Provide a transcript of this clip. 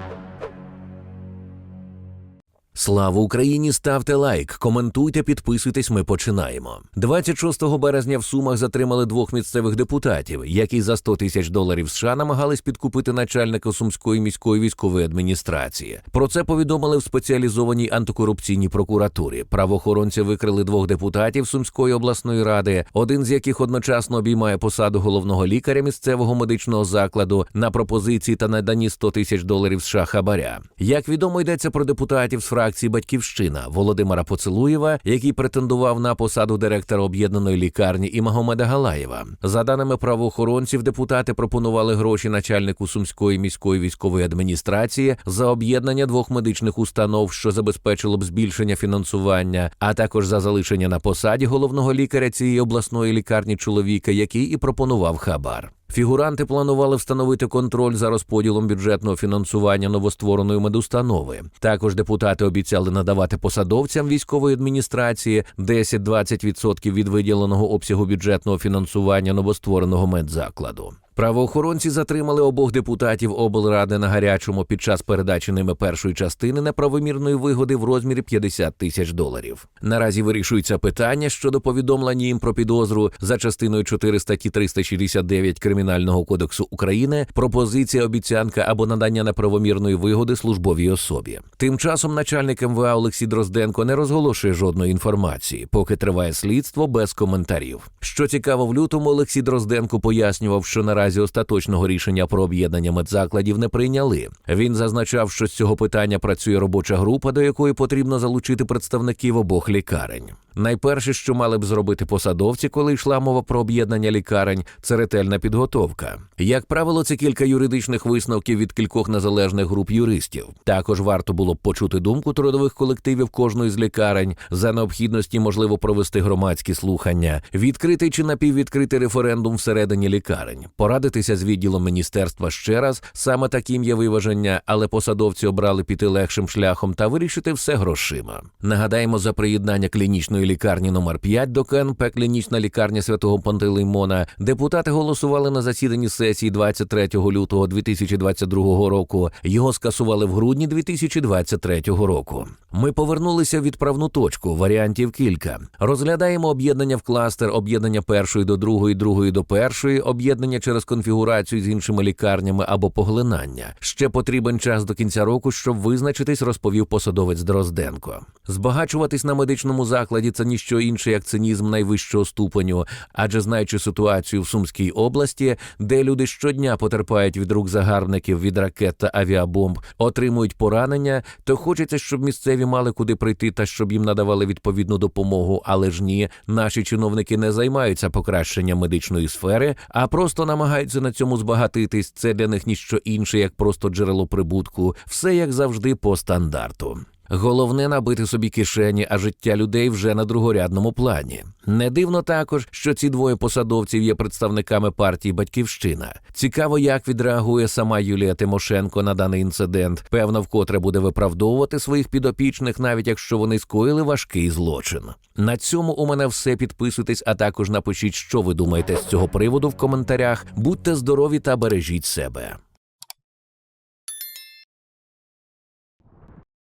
Thank you. Слава Україні! Ставте лайк, коментуйте, підписуйтесь. Ми починаємо. 26 березня в Сумах затримали двох місцевих депутатів, які за 100 тисяч доларів США намагались підкупити начальника сумської міської військової адміністрації. Про це повідомили в спеціалізованій антикорупційній прокуратурі. Правоохоронці викрили двох депутатів Сумської обласної ради, один з яких одночасно обіймає посаду головного лікаря місцевого медичного закладу на пропозиції та наданні 100 тисяч доларів США хабаря. Як відомо, йдеться про депутатів з фракції Батьківщина Володимира Поцелуєва, який претендував на посаду директора об'єднаної лікарні, і Магомеда Галаєва. За даними правоохоронців, депутати пропонували гроші начальнику сумської міської військової адміністрації за об'єднання двох медичних установ, що забезпечило б збільшення фінансування, а також за залишення на посаді головного лікаря цієї обласної лікарні чоловіка, який і пропонував хабар. Фігуранти планували встановити контроль за розподілом бюджетного фінансування новоствореної медустанови. Також депутати обіцяли надавати посадовцям військової адміністрації 10-20% від виділеного обсягу бюджетного фінансування новоствореного медзакладу. Правоохоронці затримали обох депутатів облради на гарячому під час передачі ними першої частини неправомірної вигоди в розмірі 50 тисяч доларів. Наразі вирішується питання щодо повідомлення їм про підозру за частиною 4 статті 369 Кримінального кодексу України пропозиція, обіцянка або надання неправомірної вигоди службовій особі. Тим часом начальник МВА Олексій Дрозденко не розголошує жодної інформації, поки триває слідство без коментарів. Що цікаво, в лютому Олексій Дрозденко пояснював, що наразі остаточного рішення про об'єднання медзакладів не прийняли. Він зазначав, що з цього питання працює робоча група, до якої потрібно залучити представників обох лікарень. Найперше, що мали б зробити посадовці, коли йшла мова про об'єднання лікарень, це ретельна підготовка. Як правило, це кілька юридичних висновків від кількох незалежних груп юристів. Також варто було б почути думку трудових колективів кожної з лікарень за необхідності, можливо, провести громадські слухання, відкритий чи напіввідкритий референдум всередині лікарень, порадитися з відділом міністерства ще раз. Саме таким є виваження, але посадовці обрали піти легшим шляхом та вирішити все грошима. Нагадаємо за приєднання клінічної лікарні номер 5 до КНП клінічна лікарня святого Пантелеймона. Депутати голосували на засіданні сесії 23 лютого 2022 року. Його скасували в грудні 2023 року. Ми повернулися в відправну точку. Варіантів кілька. Розглядаємо об'єднання в кластер, об'єднання першої до другої, другої до першої, об'єднання через конфігурацію з іншими лікарнями або поглинання. Ще потрібен час до кінця року, щоб визначитись, розповів посадовець Дрозденко. Збагачуватись на медичному закладі це ніщо інше, як цинізм найвищого ступеню, адже знаючи ситуацію в Сумській області, де люди щодня потерпають від рук загарбників, від ракет та авіабомб, отримують поранення, то хочеться, щоб місцеві мали куди прийти та щоб їм надавали відповідну допомогу. Але ж ні, наші чиновники не займаються покращенням медичної сфери, а просто намагаються на цьому збагатитись. Це для них ніщо інше, як просто джерело прибутку, все як завжди по стандарту. Головне набити собі кишені, а життя людей вже на другорядному плані. Не дивно також, що ці двоє посадовців є представниками партії Батьківщина. Цікаво, як відреагує сама Юлія Тимошенко на даний інцидент. Певно, вкотре буде виправдовувати своїх підопічних, навіть якщо вони скоїли важкий злочин. На цьому у мене все. Підписуйтесь, а також напишіть, що ви думаєте з цього приводу в коментарях. Будьте здорові та бережіть себе.